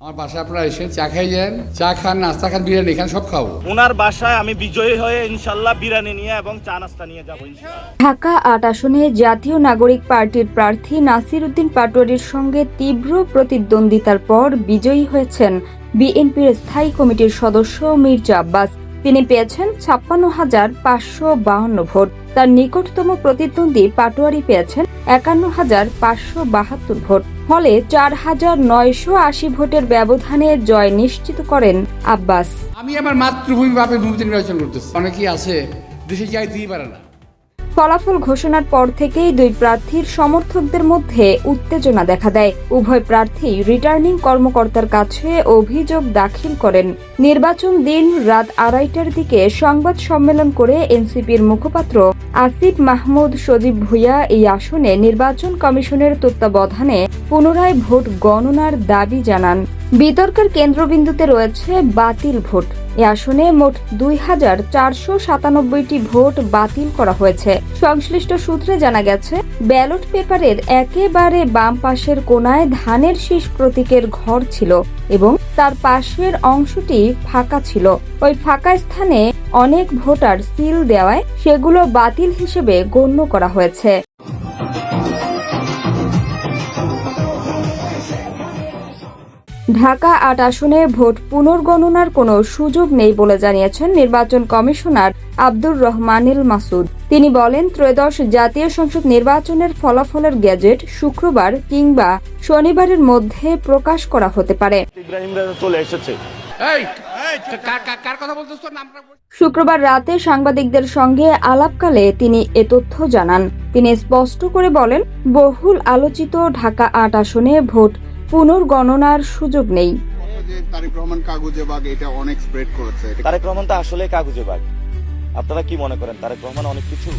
আমার বাসায় আপনারা এসে চা খাই যান চা খান নাস্তা খান বিরিয়ানি খান সব খাব। ওনার বাসায় আমি বিজয়ী হয়ে ইনশাল্লাহ বিরিয়ানি নিয়ে এবং চা নাস্তা নিয়ে যাব ঢাকা আট আসনে জাতীয় নাগরিক পার্টির প্রার্থী নাসির উদ্দিন পাটোয়ারির সঙ্গে তীব্র প্রতিদ্বন্দ্বিতার পর বিজয়ী হয়েছেন বিএনপির স্থায়ী কমিটির সদস্য মির্জা আব্বাস। তিনি পেয়েছেন ছাপ্পান্ন হাজার পাঁচশো বাহান্ন ভোট। তার নিকটতম প্রতিদ্বন্দ্বী পাটোয়ারি পেয়েছেন একান্ন হাজার পাঁচশো বাহাত্তর ভোট। ফলে চার হাজার নয়শো আশি ভোটের ব্যবধানে জয় নিশ্চিত করেন আব্বাস। আমি আমার মাতৃভূমি বাপের ভূমিতে নির্বাচন করতেছি। অনেকেই আছে, দেশে যাই দিয়ে পারে না। ফলাফল ঘোষণার পর থেকেই দুই প্রার্থীর সমর্থকদের মধ্যে উত্তেজনা দেখা দেয়। উভয় প্রার্থী রিটার্নিং কর্মকর্তার কাছে অভিযোগ দাখিল করেন। নির্বাচন দিন রাত আড়াইটার দিকে সংবাদ সম্মেলন করে এনসিপির মুখপাত্র আসিফ মাহমুদ সজীব ভুইয়া এই আসনে নির্বাচন কমিশনের তত্ত্বাবধানে পুনরায় ভোট গণনার দাবি জানান। বিতর্কের কেন্দ্রবিন্দুতে রয়েছে বাতিল ভোট। এ আসনে মোট দুই হাজার চারশো সাতানব্বইটি ভোট বাতিল করা হয়েছে। সংশ্লিষ্ট সূত্রে জানা গেছে, ব্যালট পেপারের একেবারে বাম পাশের কোনায় ধানের শীষ প্রতীকের ঘর ছিল এবং তার পাশের অংশটি ফাঁকা ছিল। ওই ফাঁকা স্থানে অনেক ভোটার সিল দেওয়ায় সেগুলো বাতিল হিসেবে গণ্য করা হয়েছে। ঢাকা আট আসনে ভোট পুনর্গণনার কোনো সুযোগ নেই বলে জানিয়েছেন নির্বাচন কমিশনার আব্দুর রহমানিল মাসুদ। তিনি বলেন ত্রয়োদশ জাতীয় সংসদ নির্বাচনের ফলাফলের গ্যাজেট শুক্রবার কিংবা শনিবারের মধ্যে প্রকাশ করা হতে পারে। চলে এসেছে। এই কার কার- কার কথা বলতেছ? তোর নামটা বল। শুক্রবার রাতে সাংবাদিকদের সঙ্গে আলাপকালে তিনি এ তথ্য জানান। তিনি স্পষ্ট করে বলেন বহুল আলোচিত ঢাকা আট আসনে ভোট পুনর্গণনার সুযোগ নেই। যে তারেক রহমান কাগজে বাগ এটা অনেক স্প্রেড করেছে। তারেক রহমান তো আসলে কাগজে বাগ আপনারা কি মনে করেন তারেক রহমান অনেক কিছু?